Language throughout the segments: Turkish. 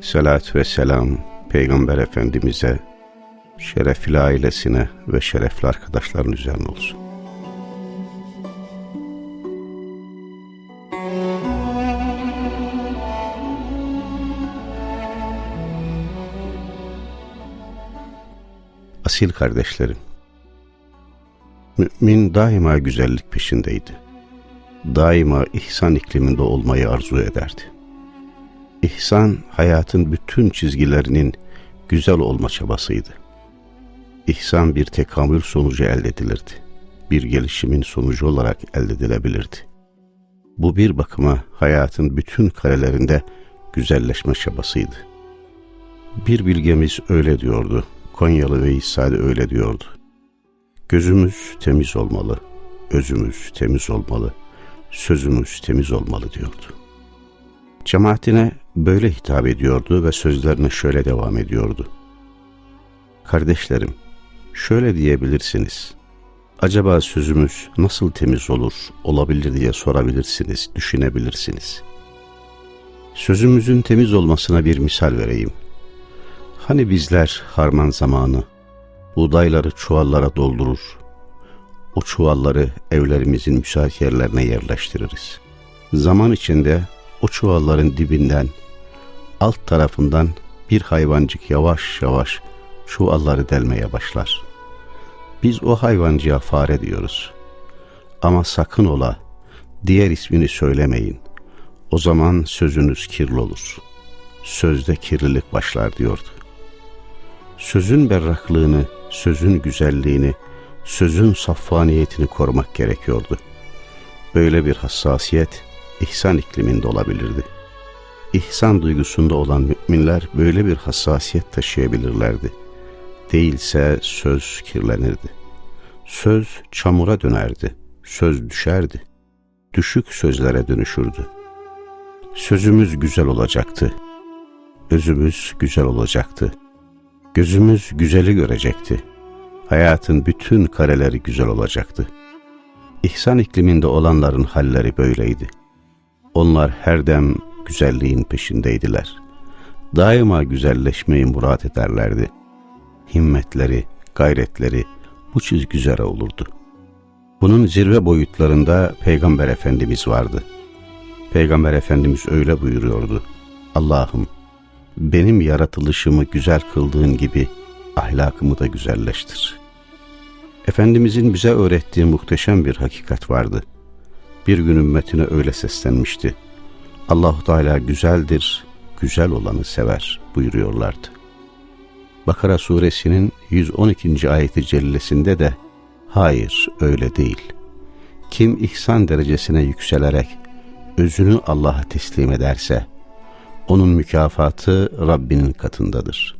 Salat ve selam Peygamber Efendimiz'e, şerefli ailesine ve şerefli arkadaşların üzerine olsun. Asil kardeşlerim, mümin daima güzellik peşindeydi. Daima ihsan ikliminde olmayı arzu ederdi. İhsan, hayatın bütün çizgilerinin güzel olma çabasıydı. İhsan bir tekamül sonucu elde edilirdi. Bir gelişimin sonucu olarak elde edilebilirdi. Bu bir bakıma hayatın bütün karelerinde güzelleşme çabasıydı. Bir bilgemiz öyle diyordu. Konyalı ve İsa'da öyle diyordu. Gözümüz temiz olmalı, özümüz temiz olmalı, sözümüz temiz olmalı diyordu. Cemaatine böyle hitap ediyordu ve sözlerine şöyle devam ediyordu. Kardeşlerim, şöyle diyebilirsiniz. Acaba sözümüz nasıl temiz olur, olabilir diye sorabilirsiniz, düşünebilirsiniz. Sözümüzün temiz olmasına bir misal vereyim. Hani bizler harman zamanı buğdayları çuvallara doldurur, o çuvalları evlerimizin müsait yerlerine yerleştiririz. Zaman içinde o çuvalların dibinden, alt tarafından bir hayvancık yavaş yavaş çuvalları delmeye başlar. Biz o hayvancıya fare diyoruz. Ama sakın ola, diğer ismini söylemeyin. O zaman sözünüz kirli olur. Sözde kirlilik başlar diyordu sözün berraklığını, sözün güzelliğini, sözün saffaniyetini korumak gerekiyordu. Böyle bir hassasiyet ihsan ikliminde olabilirdi. İhsan duygusunda olan müminler böyle bir hassasiyet taşıyabilirlerdi. Değilse söz kirlenirdi. Söz çamura dönerdi. Söz düşerdi. Düşük sözlere dönüşürdü. Sözümüz güzel olacaktı. Özümüz güzel olacaktı Gözümüz güzeli görecekti. Hayatın bütün kareleri güzel olacaktı. İhsan ikliminde olanların halleri böyleydi. Onlar her dem güzelliğin peşindeydiler. Daima güzelleşmeyi murat ederlerdi. Himmetleri, gayretleri bu çizgi üzere olurdu. Bunun zirve boyutlarında Peygamber Efendimiz vardı. Peygamber Efendimiz öyle buyuruyordu. Allah'ım benim yaratılışımı güzel kıldığın gibi ahlakımı da güzelleştir. Efendimizin bize öğrettiği muhteşem bir hakikat vardı. Bir gün ümmetine öyle seslenmişti. Allahu Teala güzeldir, güzel olanı sever buyuruyorlardı. Bakara suresinin 112. ayeti cellesinde de hayır öyle değil. Kim ihsan derecesine yükselerek özünü Allah'a teslim ederse onun mükafatı Rabbinin katındadır.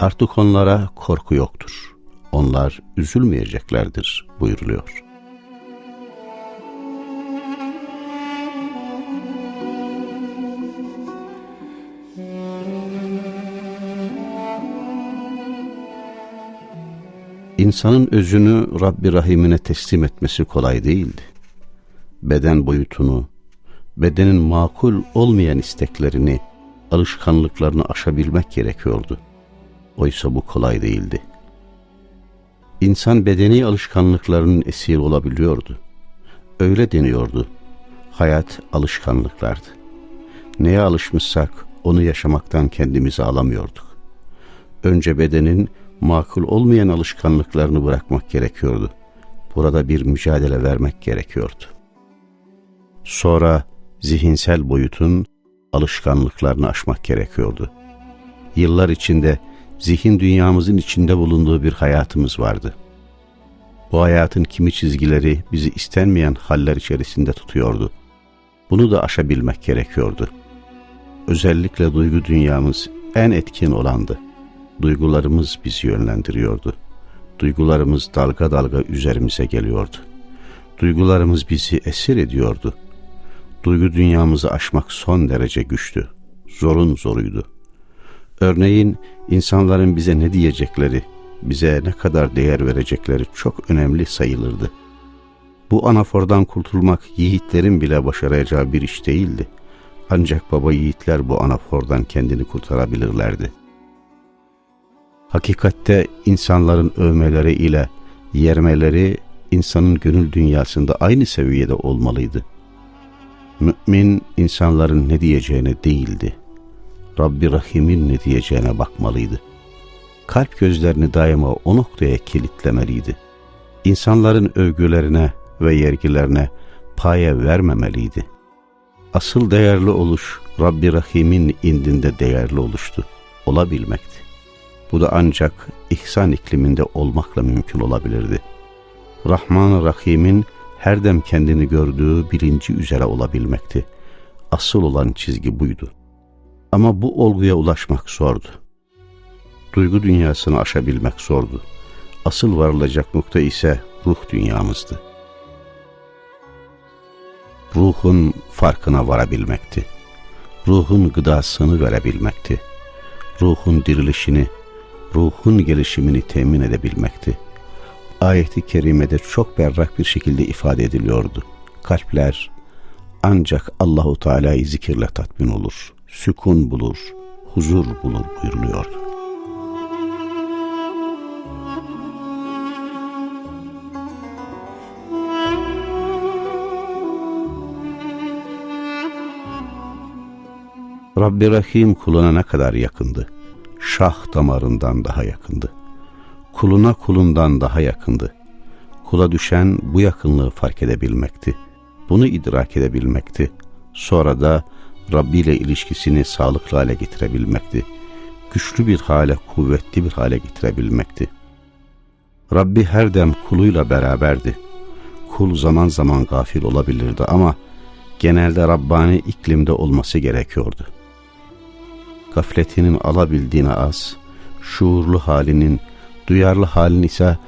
Artık onlara korku yoktur. Onlar üzülmeyeceklerdir buyuruluyor. İnsanın özünü Rabbi Rahim'ine teslim etmesi kolay değildi. Beden boyutunu, bedenin makul olmayan isteklerini, alışkanlıklarını aşabilmek gerekiyordu. Oysa bu kolay değildi. İnsan bedeni alışkanlıklarının esiri olabiliyordu. Öyle deniyordu. Hayat alışkanlıklardı. Neye alışmışsak onu yaşamaktan kendimizi alamıyorduk. Önce bedenin makul olmayan alışkanlıklarını bırakmak gerekiyordu. Burada bir mücadele vermek gerekiyordu. Sonra zihinsel boyutun alışkanlıklarını aşmak gerekiyordu. Yıllar içinde zihin dünyamızın içinde bulunduğu bir hayatımız vardı. Bu hayatın kimi çizgileri bizi istenmeyen haller içerisinde tutuyordu. Bunu da aşabilmek gerekiyordu. Özellikle duygu dünyamız en etkin olandı. Duygularımız bizi yönlendiriyordu. Duygularımız dalga dalga üzerimize geliyordu. Duygularımız bizi esir ediyordu. Duygu dünyamızı aşmak son derece güçtü. Zorun zoruydu. Örneğin insanların bize ne diyecekleri, bize ne kadar değer verecekleri çok önemli sayılırdı. Bu anafordan kurtulmak yiğitlerin bile başaracağı bir iş değildi. Ancak baba yiğitler bu anafordan kendini kurtarabilirlerdi. Hakikatte insanların övmeleri ile yermeleri insanın gönül dünyasında aynı seviyede olmalıydı. Mümin insanların ne diyeceğine değildi. Rabbi Rahim'in ne diyeceğine bakmalıydı. Kalp gözlerini daima o noktaya kilitlemeliydi. İnsanların övgülerine ve yergilerine paye vermemeliydi. Asıl değerli oluş Rabbi Rahim'in indinde değerli oluştu, olabilmekti. Bu da ancak ihsan ikliminde olmakla mümkün olabilirdi. Rahman Rahim'in her dem kendini gördüğü bilinci üzere olabilmekti. Asıl olan çizgi buydu. Ama bu olguya ulaşmak zordu. Duygu dünyasını aşabilmek zordu. Asıl varılacak nokta ise ruh dünyamızdı. Ruhun farkına varabilmekti. Ruhun gıdasını verebilmekti. Ruhun dirilişini, ruhun gelişimini temin edebilmekti. Ayeti kerimede çok berrak bir şekilde ifade ediliyordu. Kalpler ancak Allahu Teala'yı zikirle tatmin olur, sükun bulur, huzur bulur buyuruluyordu. Rabbi Rahim kuluna ne kadar yakındı. Şah damarından daha yakındı. Kuluna kulundan daha yakındı. Kula düşen bu yakınlığı fark edebilmekti. Bunu idrak edebilmekti. Sonra da Rabbi ile ilişkisini sağlıklı hale getirebilmekti. Güçlü bir hale, kuvvetli bir hale getirebilmekti. Rabbi her dem kuluyla beraberdi. Kul zaman zaman gafil olabilirdi ama genelde Rabbani iklimde olması gerekiyordu. Gafletinin alabildiğine az, şuurlu halinin, duyarlı halin ise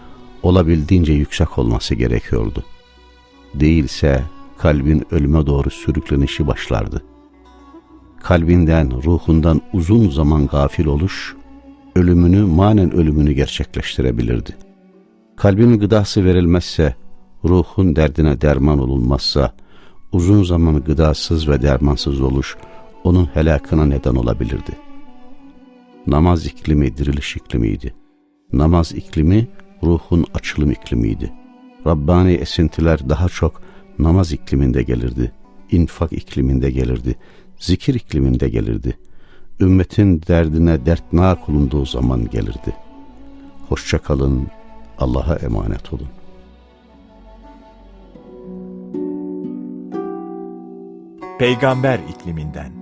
olabildiğince yüksek olması gerekiyordu. Değilse kalbin ölüme doğru sürüklenişi başlardı. Kalbinden, ruhundan uzun zaman gafil oluş, ölümünü, manen ölümünü gerçekleştirebilirdi. Kalbin gıdası verilmezse, ruhun derdine derman olunmazsa, uzun zaman gıdasız ve dermansız oluş, onun helakına neden olabilirdi. Namaz iklimi diriliş iklimiydi. Namaz iklimi ruhun açılım iklimiydi. Rabbani esintiler daha çok namaz ikliminde gelirdi. infak ikliminde gelirdi. Zikir ikliminde gelirdi. Ümmetin derdine dertna kulunduğu zaman gelirdi. Hoşça kalın, Allah'a emanet olun. Peygamber ikliminden.